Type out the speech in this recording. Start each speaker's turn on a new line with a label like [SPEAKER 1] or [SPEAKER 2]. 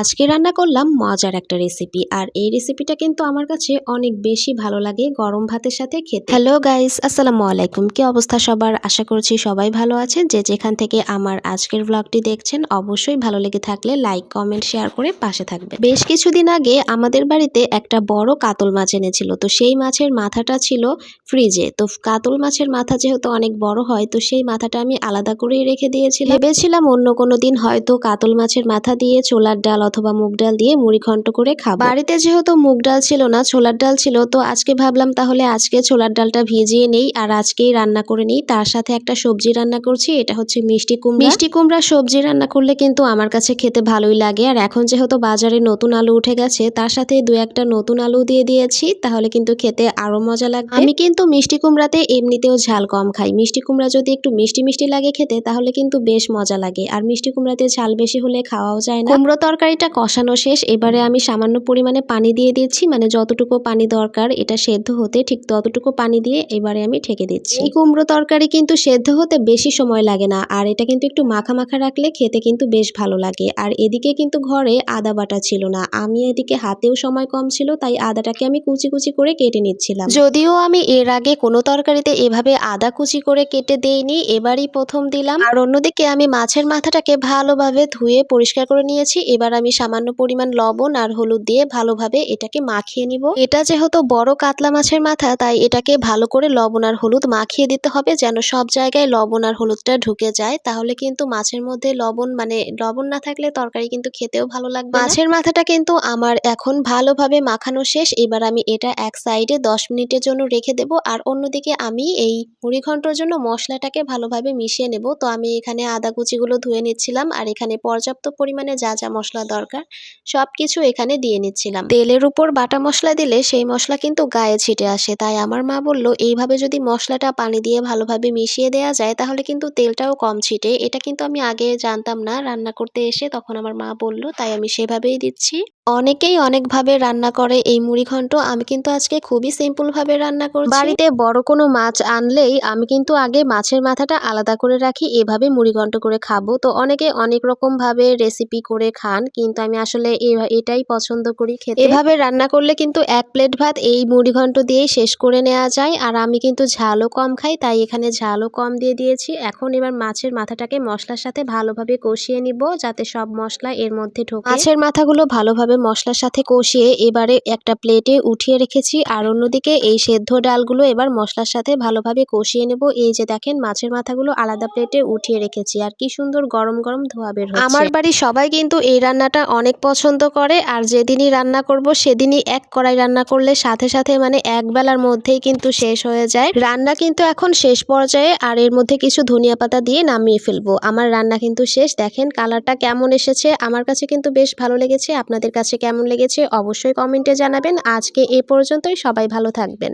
[SPEAKER 1] আজকে রান্না করলাম মজার একটা রেসিপি আর এই রেসিপিটা কিন্তু আমার কাছে অনেক বেশি ভালো লাগে গরম ভাতের সাথে খেতে। হ্যালো গাইস আসসালামু আলাইকুম। কি অবস্থা সবার? আশা করছি সবাই ভালো আছেন। যে যেখান থেকে আমার আজকের ব্লগটি দেখছেন, অবশ্যই ভালো লেগে থাকলে লাইক কমেন্ট শেয়ার করে পাশে থাকবে বেশ কিছুদিন আগে আমাদের বাড়িতে একটা বড় কাতল মাছ এনেছিল, তো সেই মাছের মাথাটা ছিল ফ্রিজে তো কাতল মাছের মাথা যেহেতু অনেক বড় হয়, তো সেই মাথাটা আমি আলাদা করেই রেখে দিয়েছিলাম। ভেবেছিলাম অন্য কোনো দিন হয়তো কাতল মাছের মাথা দিয়ে ছোলার ডাল অথবা মুগ ডাল দিয়ে মুড়ি ঘন্ট করে খাব। বাড়িতে যেহেতু মুগ ডাল ছিল না, ছোলার ডাল ছিল, তো আজকে ভাবলাম তাহলে আজকে ছোলার ডালটা ভিজিয়ে নেই আর আজকেই রান্না করে নেই। তার সাথে একটা সবজি রান্না করছি, এটা হচ্ছে মিষ্টি কুমড়া। মিষ্টি কুমড়া সবজি রান্না করলে কিন্তু আমার কাছে খেতে ভালোই লাগে। আর এখন যেহেতু বাজারে নতুন আলু উঠে গেছে, তার সাথে দু একটা নতুন আলু দিয়ে দিয়েছি, তাহলে কিন্তু খেতে আরও মজা লাগবে। আমি কিন্তু মিষ্টি কুমড়াতে এমনিতেও ঝাল কম খাই। মিষ্টি কুমড়া যদি একটু মিষ্টি মিষ্টি লাগে খেতে, তাহলে কিন্তু বেশ মজা লাগে। আর মিষ্টি কুমড়াতে ঝাল বেশি হলে খাওয়াও যায় না। কুমড়ো তরকারিটা কষানো শেষ, এবারে আমি সামান্য পরিমাণে পানি দিয়ে দিচ্ছি মানে যতটুকু পানি দরকার এটা সেদ্ধ হতে, ঠিক ততটুকু পানি দিয়ে এবারে আমি ঠেকে দিচ্ছি। এই কুমড়ো তরকারি কিন্তু সেদ্ধ হতে বেশি সময় লাগে না, আর এটা কিন্তু একটু মাখা মাখা রাখলে খেতে কিন্তু বেশ ভালো লাগে। আর এদিকে কিন্তু ঘরে আদা বাটা ছিল না, আমি এদিকে হাতেও সময় কম ছিল, তাই আদাটাকে আমি কুচি কুচি করে কেটে নিচ্ছিলাম। যদিও আমি এর আগে কোনো তরকারিতে এভাবে আদা কুচি করে কেটে দেইনি, এবারই প্রথম দিলাম। আর অন্যদিকে আমি মাছের মাথাটাকে ভালোভাবে ধুয়ে পরিষ্কার করে নিয়েছি, এবার আমি সামান্য পরিমাণ লবণ আর হলুদ দিয়ে ভালোভাবে এটাকে মাখিয়ে নিব। এটা যেহেতু বড় কাতলা মাছের মাথা, তাই এটাকে ভালো করে লবণ আর হলুদ মাখিয়ে দিতে হবে যেন সব জায়গায় লবণ আর হলুদটা ঢুকে যায়। তাহলে কিন্তু মাছের মধ্যে লবণ মানে লবণ না থাকলে তরকারি কিন্তু খেতেও ভালো লাগবে মাছের মাথাটা কিন্তু আমার এখন ভালোভাবে মাখানো শেষ। এবার আমি এটা এক সাইডে দশ মিনিটের জন্য রেখে দেব। আর অন্যদিকে আমি এই মুড়ি ঘন্টর জন্য মশলাটাকে ভালোভাবে মিশিয়ে নেব। তো আমি এখানে আদা কুচিগুলো ধুয়ে নিচ্ছিলাম। আর এখানে পর্যাপ্ত পরিমাণে যা যা মশলা দরকার। সব কিছু এখানে দিয়ে নিচ্ছিলাম। তেলের উপর বাটা মশলা দিলে সেই মশলা কিন্তু গায়ে ছিটে আসে। তাই আমার মা বলল, এইভাবে যদি মশলাটা পানি দিয়ে ভালোভাবে মিশিয়ে দেওয়া যায়, তাহলে কিন্তু তেলটাও কম ছিটে। এটা কিন্তু আমি আগে জানতাম না। রান্না করতে এসে তখন আমার মা বলল, তাই আমি সেভাবেই দিচ্ছি। অনেকেই অনেকভাবে রান্না করে এই মুড়ি ঘন্ট। আমি কিন্তু আজকে খুবই সিম্পল ভাবে রান্না করছি। বাড়িতে বড় কোনো মাছ আনলেই আমি কিন্তু আগে মাছের মাথাটা আলাদা করে রাখি। এভাবে মুড়ি ঘন্ট করে খাব। তো অনেকে অনেক রকম ভাবে রেসিপি করে খান। কিন্তু আমি আসলে এটাই পছন্দ করি খেতে। এভাবে রান্না করলে কিন্তু এক প্লেট ভাত এই মুড়ি ঘন্ট দিয়েই শেষ করে নেওয়া যায়। আর আমি কিন্তু ঝালও কম খাই তাই এখানে ঝালও কম দিয়ে দিয়েছি। এখন এবার মাছের মাথাটাকে মশলার সাথে ভালোভাবে কষিয়ে নিব যাতে সব মশলা এর মধ্যে ঢোকে। মাছের মাথাগুলো ভালোভাবে মশলার সাথে কষিয়ে এবারে একটা প্লেটে উঠিয়ে রেখেছি। আর অন্যদিকে এই সেদ্ধ ডালগুলো এবার মশলার সাথে ভালোভাবে কষিয়ে নেব। এই যে দেখেন মাছের মাথাগুলো আলাদা প্লেটে উঠিয়ে রেখেছি। আর কি সুন্দর গরম গরম ধোয়া বের আমার বাড়ির সবাই কিন্তু এই রান্নাটা অনেক পছন্দ করে, আর যেদিনই রান্না করব সেদিনই এক কড়াই রান্না করলে সাথে সাথে মানে এক বেলার মধ্যেই কিন্তু শেষ হয়ে যায়। রান্না কিন্তু এখন শেষ পর্যায়ে, আর এর মধ্যে কিছু ধনিয়া পাতা দিয়ে নামিয়ে ফেলব। আমার রান্না কিন্তু শেষ। দেখেন কালারটা কেমন এসেছে। আমার কাছে কিন্তু বেশ ভালো লেগেছে। আপনাদের কাছে কেমন লেগেছে অবশ্যই কমেন্টে জানাবেন। আজকে এ পর্যন্তই। সবাই ভালো থাকবেন।